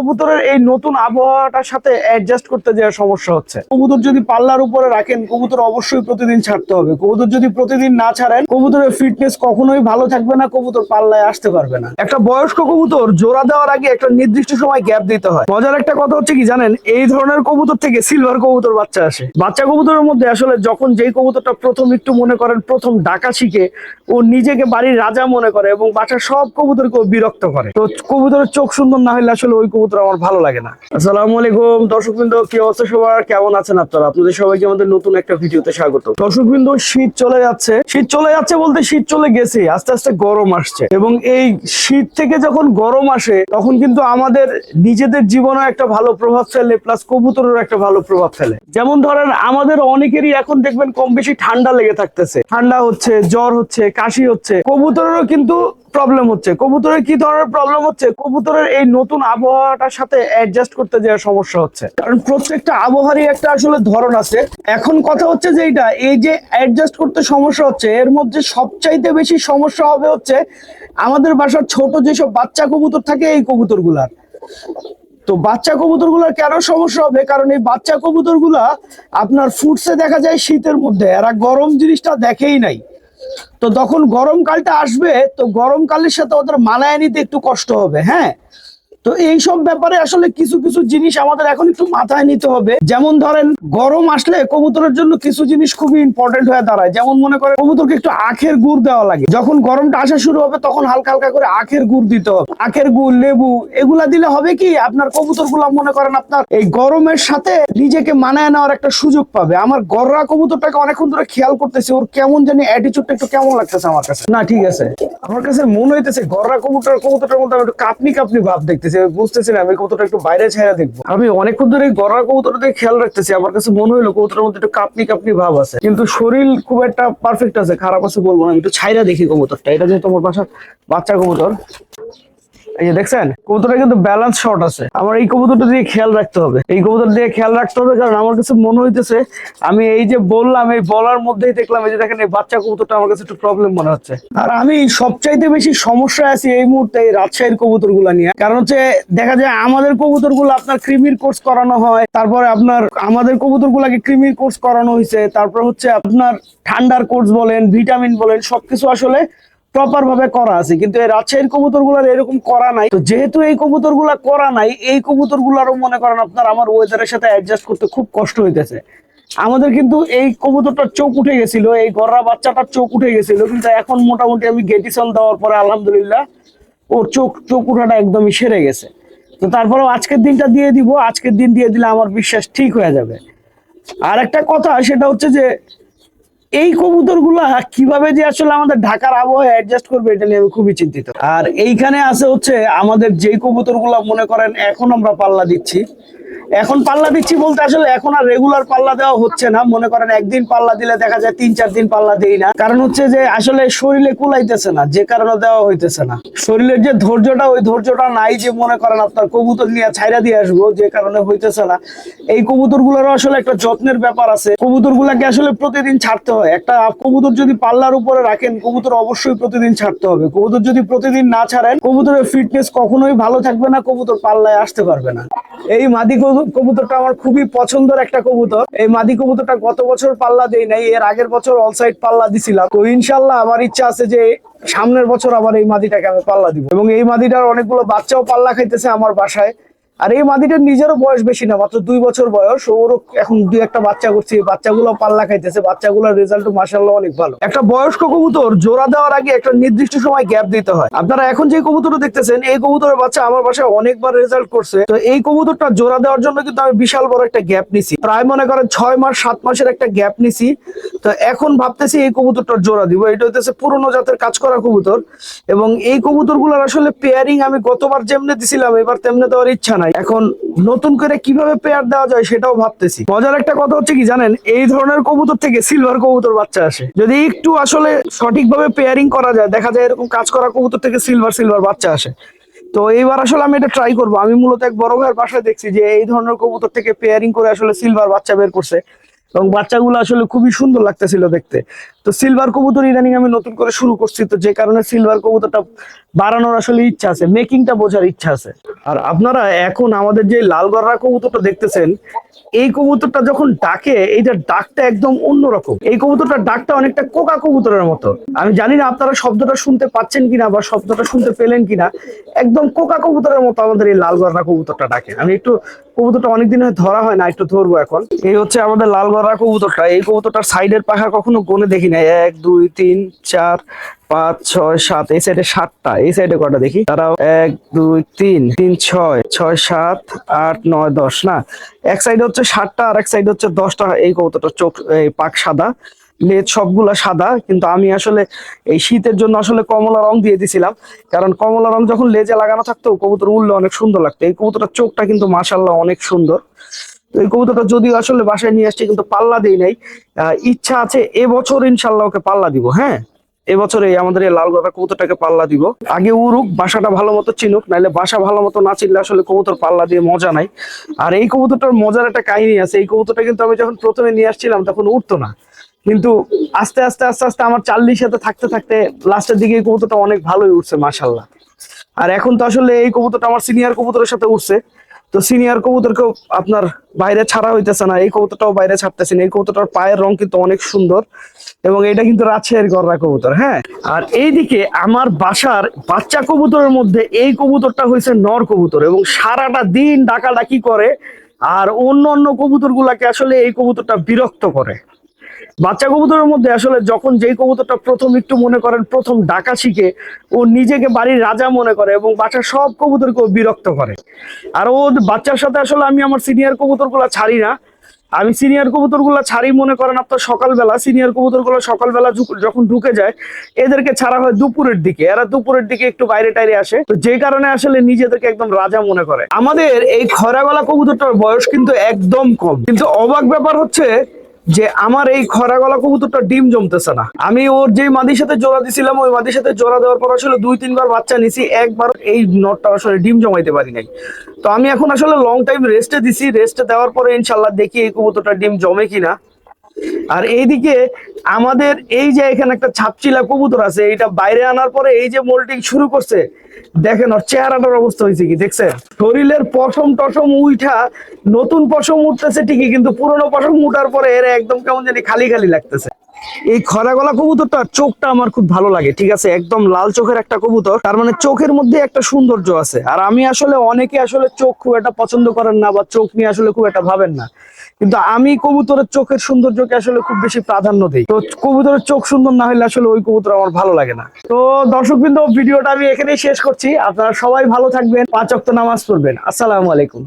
কবুতরের এই নতুন আবহাওয়াটার সাথে অ্যাডজাস্ট করতে যাওয়ার সমস্যা হচ্ছে। কবুতর যদি পাল্লার উপরে রাখেন, কবুতর অবশ্যই প্রতিদিন ছাড়তে হবে। কবুতর যদি প্রতিদিন না ছাড়েন, কবুতরের ফিটনেস কখনোই ভালো থাকবে না, কবুতর পাল্লায় আসতে পারবে না। একটা বয়স্ক কবুতর জোড়া দেওয়ার আগে একটা নির্দিষ্ট সময় গ্যাপ দিতে হয়। মজার একটা কথা হচ্ছে কি জানেন, এই ধরনের কবুতর থেকে সিলভার কবুতর বাচ্চা আসে। বাচ্চা কবুতরের মধ্যে আসলে যখন যেই কবুতরটা প্রথম একটু মনে করেন, প্রথম ডাকা শিখে, ও নিজেকে বাড়ির রাজা মনে করে এবং বাচ্চা সব কবুতরকে বিরক্ত করে। তো কবুতরের চোখ সুন্দর না হলে আসলে ওই কবুতর আমার ভালো লাগে না। আসসালামু আলাইকুম। দর্শকবৃন্দ, কি অবস্থা সবার? কেমন আছেন আপনারা? আপনাদের সবাইকে আমাদের নতুন একটা ভিডিওতে স্বাগত। দর্শকবৃন্দ, শীত চলে যাচ্ছে। শীত চলে যাচ্ছে বলতে শীত চলে গেছে। আস্তে আস্তে গরম আসছে। এবং এই শীত থেকে যখন গরম আসে, তখন কিন্তু আমাদের নিজেদের জীবনে একটা ভালো প্রভাব ফেলে প্লাস কবুতরের একটা ভালো প্রভাব ফেলে। যেমন ধরেন, আমাদের অনেকেরই এখন দেখবেন কম বেশি ঠান্ডা লেগে থাকতেছে। ঠান্ডা হচ্ছে, জ্বর হচ্ছে, কাশি হচ্ছে। কবুতরেরও কিন্তু প্রবলেম হচ্ছে। কবুতরের কি ধরনের প্রবলেম হচ্ছে? কবুতরের এই নতুন আবহাওয়াটার সাথে অ্যাডজাস্ট করতে যাওয়ার সমস্যা হচ্ছে। কারণ প্রত্যেকটা আবহাওয়ারই একটা আসলে ধরন আছে। এখন কথা হচ্ছে যে এইটা, এই যে অ্যাডজাস্ট করতে সমস্যা হচ্ছে, এর মধ্যে সবচাইতে বেশি সমস্যা হবে হচ্ছে আমাদের বাসার ছোট যেসব বাচ্চা কবুতর থাকে এই কবুতরগুলার। তো বাচ্চা কবুতরগুলোর কেন সমস্যা হবে? কারণ এই বাচ্চা কবুতরগুলা আপনার ফুটসে দেখা যায় শীতের মধ্যে, এরা গরম জিনিসটা দেখেই নাই। তো তখন গরমকালটা আসবে তো গরমকালের সাথে ওদের মানায় নিতে একটু কষ্ট হবে হ্যাঁ? তো এইসব ব্যাপারে আসলে কিছু কিছু জিনিস আমাদের এখন একটু মাথায় নিতে হবে। যেমন ধরেন, গরম আসলে কবুতরের জন্য কিছু জিনিস খুবই ইম্পর্টেন্ট হয়ে দাঁড়ায়। যেমন মনে করেন, কবুতরকে একটু আখের গুড় দেওয়া লাগে। যখন গরমটা আসা শুরু হবে, তখন হালকা হালকা করে আখের গুড় দিতে হবে। আখের গুড়, লেবু, এগুলা দিলে হবে কি, আপনার কবুতর মনে করেন আপনার এই গরমের সাথে নিজেকে মানায় নেওয়ার একটা সুযোগ পাবে। আমার গররা কবুতরটাকে অনেকক্ষণ ধরে খেয়াল করতেছি, ওর কেমন জানি অ্যাটিচিউডটা একটু কেমন লাগতেছে আমার কাছে। না, ঠিক আছে। আমার কাছে মনে হইতেছে, গররা কবুতর, কবুতরটার মধ্যে একটু কাপনি কাপনি ভাব দেখতেছি। আমি বুঝতেছি না, আমি কতটা একটু বাইরে ছায়া দেখব। আমি অনেকক্ষণ ধরে গড়া গররা কবুতরটা খেয়াল রাখতেছি, আমার কাছে মনে হইল কবুতরের মধ্যে একটু কাপনি কাপনি ভাব আছে। কিন্তু শরীর খুব একটা পারফেক্ট আছে, খারাপ আছে বলব না একটু ছাইরা দেখি কবুতরটা, এটা যেহেতু আমার বাসার বাচ্চা কবুতর। এই যে দেখছেন কবুতরটা কিন্তু ব্যালেন্স শর্ট আছে। আমার এই কবুতরটা দিয়ে খেয়াল রাখতে হবে। এই কবুতর দিয়ে খেয়াল রাখতে হবে কারণ আমার কাছে মনে হইতেছে, আমি এই যে বললাম, এই বলার মধ্যেই দেখলাম, এই যে দেখেন, এই বাচ্চা কবুতরটা আমার কাছে একটু প্রবলেম মনে হচ্ছে। আর আমি সবচাইতে বেশি সমস্যায় আছি এই মুহূর্তে এই রাজশাহীর কবুতরগুলা নিয়ে। কারণ হচ্ছে, দেখা যায় আমাদের কবুতরগুলো আপনার ক্রিমির কোর্স করানো হয়, তারপরে আপনার, আমাদের কবুতর গুলাকে ক্রিমির কোর্স করানো হয়েছে তারপর হচ্ছে আপনার ঠান্ডার কোর্স বলেন ভিটামিন বলেন, সবকিছু আসলে প্রপার ভাবে করা আছে। কিন্তু এই রাজশাহীর কবুতরগুলার এরকম করা নাই। তো যেহেতু এই কবুতরগুলা করা নাই, এই কবুতর গুলারও মনে করেন আপনার আমার ওয়েদারের সাথে অ্যাডজাস্ট করতে খুব কষ্ট হইতেছে। আমাদের কিন্তু এই কবুতরটার চোখ উঠে গেছিল, এই গররা বাচ্চাটার চোখ উঠে গেছিল, কিন্তু এখন মোটামুটি আমি গেটিসন দেওয়ার পরে আলহামদুলিল্লাহ ওর চোখ চোখ উঠাটা একদমই সেরে গেছে। তো তারপরেও আজকের দিনটা দিয়ে দিব, আজকের দিন দিয়ে দিলে আমার বিশ্বাস ঠিক হয়ে যাবে। আর একটা কথা, সেটা হচ্ছে যে এই কবুতরগুলা কীভাবে যে আসলে আমাদের ঢাকার আবহাওয়া অ্যাডজাস্ট করবে, এটা নিয়ে আমি খুবই চিন্তিত। আর এইখানে আছে হচ্ছে আমাদের যেই কবুতরগুলা মনে করেন এখন আমরা পাল্লা দিচ্ছি এখন পাল্লা দিচ্ছি বলতে আসলে এখন আর রেগুলার পাল্লা দেওয়া হচ্ছে না। মনে করেন একদিন পাল্লা দিলে দেখা যায় তিন, চার দিন পাল্লা দেই না। কারণ হচ্ছে যে আসলে শরীরে কুলাইতেছে না, যে কারণে দেওয়া হইতেছে না। শরীরের যে ধৈর্যটা, ওই ধৈর্যটা নাই যে মনে করেন আপনার কবুতর নিয়ে ছাইরা দিয়ে আসব, যে কারণে হইতেছে না। এই কবুতর গুলোরও আসলে একটা যত্নের ব্যাপার আছে। কবুতর গুলাকে আসলে প্রতিদিন ছাড়তে হয়। একটা কবুতর যদি পাল্লার উপরে রাখেন, কবুতর অবশ্যই প্রতিদিন ছাড়তে হবে। কবুতর যদি প্রতিদিন না ছাড়েন, কবুতরের ফিটনেস কখনোই ভালো থাকবে না, কবুতর পাল্লায় আসতে পারবে না। এই মাদি কবুতরটা আমার খুবই পছন্দের একটা কবুতর। এই মাদি কবুতরটা গত বছর পাল্লা দেই নাই, এর আগের বছর অল সাইড পাল্লা দিছিলাম। তো ইনশাল্লাহ আমার ইচ্ছা আছে যে সামনের বছর আবার এই মাদিটাকে আমি পাল্লা দিব। এবং এই মাদিটার অনেকগুলো বাচ্চাও পাল্লা খাইতেছে আমার বাসায়। আর এই মাদিটার নিজেরও বয়স বেশি না, মাত্র দুই বছর বয়স। ওরও এখন দুই একটা বাচ্চা করছে বাচ্চাগুলো পাল্লা খাইতেছে, বাচ্চাগুলোর রেজাল্ট মাসাল্লাহ অনেক ভালো। একটা বয়স্ক কবুতর জোড়া দেওয়ার আগে একটা নির্দিষ্ট সময় গ্যাপ দিতে হয়। আপনারা এখন যে কবুতরটা দেখতেছেন, এই কবুতরের বাচ্চা আমার বাসায় অনেকবার রেজাল্ট করছে। তো এই কবুতরটা জোড়া দেওয়ার জন্য কিন্তু আমি বিশাল বড় একটা গ্যাপ নিছি। প্রায় মনে করেন ছয় মাস, সাত মাসের একটা গ্যাপ নিছি। তো এখন ভাবতেছি এই কবুতরটার জোড়া দিব। এটা হইতেছে পুরনো জাতের কাজ করা কবুতর। এবং এই কবুতরগুলোর আসলে পেয়ারিং আমি গতবার যেমনে দিছিলাম, এবার তেমনে দেওয়ার ইচ্ছা নাই। এখন নতুন করে কীভাবে পেয়ার দেওয়া যায় সেটাও ভাবতেছি। মজার একটা কথা হচ্ছে কি জানেন, এই ধরনের কবুতর থেকে সিলভার কবুতর বাচ্চা আসে। যদি একটু আসলে সঠিকভাবে পেয়ারিং করা যায়, দেখা যায় এরকম কাজ করা কবুতর থেকে সিলভার সিলভার বাচ্চা আসে। তো এইবার আসলে আমি এটা ট্রাই করব। আমি মূলত এক বড় ভাইয়ের বাসায় দেখছি যে এই ধরনের কবুতর থেকে পেয়ারিং করে আসলে সিলভার বাচ্চা বের করছে। এবং বাচ্চাগুলো আসলে খুবই সুন্দর লাগতেছিল দেখতে। তো সিলভার কবুতর ইদানিং আমি নতুন করে শুরু করছি, তো যে কারণে সিলভার কবুতরটা বাড়ানোর আসলে ইচ্ছা আছে মেকিংটা বোঝার ইচ্ছা আছে। আর আপনারা এখন আমাদের যে লাল গররা কবুতরটা দেখতেছেন, এই কবুতরটা যখন ডাকে, এইটার ডাকটা একদম অন্যরকম। এই কবুতরটার ডাকটা অনেকটা কোকা কবুতরের মতো। আমি জানি না আপনারা শব্দটা শুনতে পাচ্ছেন কিনা বা শব্দটা শুনতে পেলেন কিনা। একদম কোকা কবুতরের মতো আমাদের এই লাল গররা কবুতরটা ডাকে। আমি একটু কবুতরটা অনেকদিন ধরা হয় না, একটু ধরবো এখন। এই হচ্ছে আমাদের লাল গররা কবুতরটা, এই কবুতরটার সাইডের পাখা কখনো গনে দেখি না এক, দুই, তিন, চার, পাঁচ, ছয়, সাত, এই সাইডে সাতটা, এই সাইডে কটা দেখি? তারাও এক, দুই, তিন তিন, ছয় ছয়, সাত, আট, নয়, দশ, না? এক সাইডে হচ্ছে সাতটা আর এক সাইডে হচ্ছে দশটা, এই কবুতরটা চোখ, এই পাক সাদা। লেজ সবগুলা সাদা, কিন্তু আমি আসলে এই শীতের জন্য আসলে কমলা রং দিয়ে দিছিলাম, কারণ কমলা রং যখন লেজে লাগানো থাকতো, কবুতর উঠলে অনেক সুন্দর লাগতো। এই কবুতরটার চোখটা কিন্তু মাসাল্লাহ অনেক সুন্দর। এই কবুতরটা যদিও আসলে বাসায় নিয়ে আসছে, কিন্তু পাল্লা দিই নাই। ইচ্ছা আছে এবছর ইনশাল্লাহ ওকে পাল্লা দিব হ্যাঁ? এবছরে আমাদের এই লাল গদা কবুতরটাকে পাল্লা দিব। আগে উড়ুক, বাসাটা ভালো মতো চিনুক নাহলে বাসা ভালো মতো না চিনলে আসলে কবুতর পাল্লা দিয়ে মজা নাই। আর এই কবুতরটার মজার একটা কাহিনী আছে, এই কবুতরটা কিন্তু আমি যখন প্রথমে নিয়ে আসছিলাম তখন উঠতো না। কিন্তু আস্তে আস্তে আস্তে আস্তে আমার চাল্লির সাথে থাকতে থাকতে লাস্টের দিকে এই কবুতরটা অনেক ভালোই উঠছে মাসাল্লাহ আর এখন তো আসলে এই কবুতরটা আমার সিনিয়র কবুতরের সাথে উঠছে তো সিনিয়র কবুতরকেও আপনার বাইরে ছাড়া হইতেছে না। এই কবুতরটাও বাইরে ছাড়তেছে না। এই কবুতরটার পায়ের রং কিন্তু অনেক সুন্দর এবং এটা কিন্তু রাজশাহীর গররা কবুতর হ্যাঁ? আর এইদিকে আমার বাসার বাচ্চা কবুতরের মধ্যে এই কবুতরটা হয়েছে নর কবুতর এবং সারাটা দিন ডাকাডাকি করে আর অন্য অন্য কবুতর গুলাকে আসলে এই কবুতরটা বিরক্ত করে। বাচ্চা কবুতরের মধ্যে আসলে যখন যেই কবুতরটা প্রথম একটু মনে করেন, প্রথম ডাকা শিখে, ও নিজেকে বাড়ির রাজা মনে করে এবং বাচ্চার সব কবুতরকে বিরক্ত করে। আর ও বাচ্চার সাথে আসলে আমি আমার সিনিয়র কবুতরগুলো ছাড়ি না। আমি সিনিয়র কবুতরগুলো ছাড়ি মনে করেন আপনার সকালবেলা সিনিয়র কবুতরগুলো সকালবেলা যখন ঢুকে যায়, এদেরকে ছাড়া হয় দুপুরের দিকে। এরা দুপুরের দিকে একটু বাইরে টাইরে আসে। তো যে কারণে আসলে নিজেদেরকে একদম রাজা মনে করে। আমাদের এই খরাগলা কবুতরটার বয়স কিন্তু একদম কম। কিন্তু অবাক ব্যাপার হচ্ছে যে আমার এই খরা গলা কবুতরটা ডিম জমতেছে না। আমি ওর যে মাদির সাথে জোড়া দিছিলাম, ওই মাদির সাথে জোড়া দেওয়ার পর আসলে দুই, তিনবার বাচ্চা নিছি একবার এই নটটা আসলে ডিম জমাইতে পারি নাই। তো আমি এখন আসলে লং টাইম রেস্টে দিছি রেস্টে দেওয়ার পরে ইনশাল্লাহ দেখি এই কবুতরটা ডিম জমে কিনা। আর এইদিকে আমাদের এই যে এখানে একটা ছাপচিলা কবুতর আছে এটা বাইরে আনার পরে এই যে মোল্টিং শুরু করছে, দেখেন ওর চেহারাটার অবস্থা হয়েছে কি, দেখছেন? শরীরের পশম টসম উঠা নতুন পশম উঠতেছে ঠিকই, কিন্তু পুরনো পশম উঠার পরে এর একদম কেমন জানি খালি খালি লাগতেছে। এই খরা গলা কবুতরটার চোখটা আমার খুব ভালো লাগে, ঠিক আছে? একদম লাল চোখের একটা কবুতর, তার মানে চোখের মধ্যে একটা সৌন্দর্য আছে। আর আমি আসলে অনেকে আসলে চোখ খুব একটা পছন্দ করেন না বা চোখ নিয়ে আসলে খুব একটা ভাবেন না। কিন্তু আমি কবুতরের চোখের সৌন্দর্যকে আসলে খুব বেশি প্রাধান্য দিই। তো কবুতরের চোখ সুন্দর না হলে আসলে ওই কবুতর আমার ভালো লাগে না। তো দর্শকবৃন্দ, ভিডিওটা আমি এখানেই শেষ করছি। আপনারা সবাই ভালো থাকবেন, পাঁচ অক্ত নামাজ পড়বেন। আসসালামু আলাইকুম।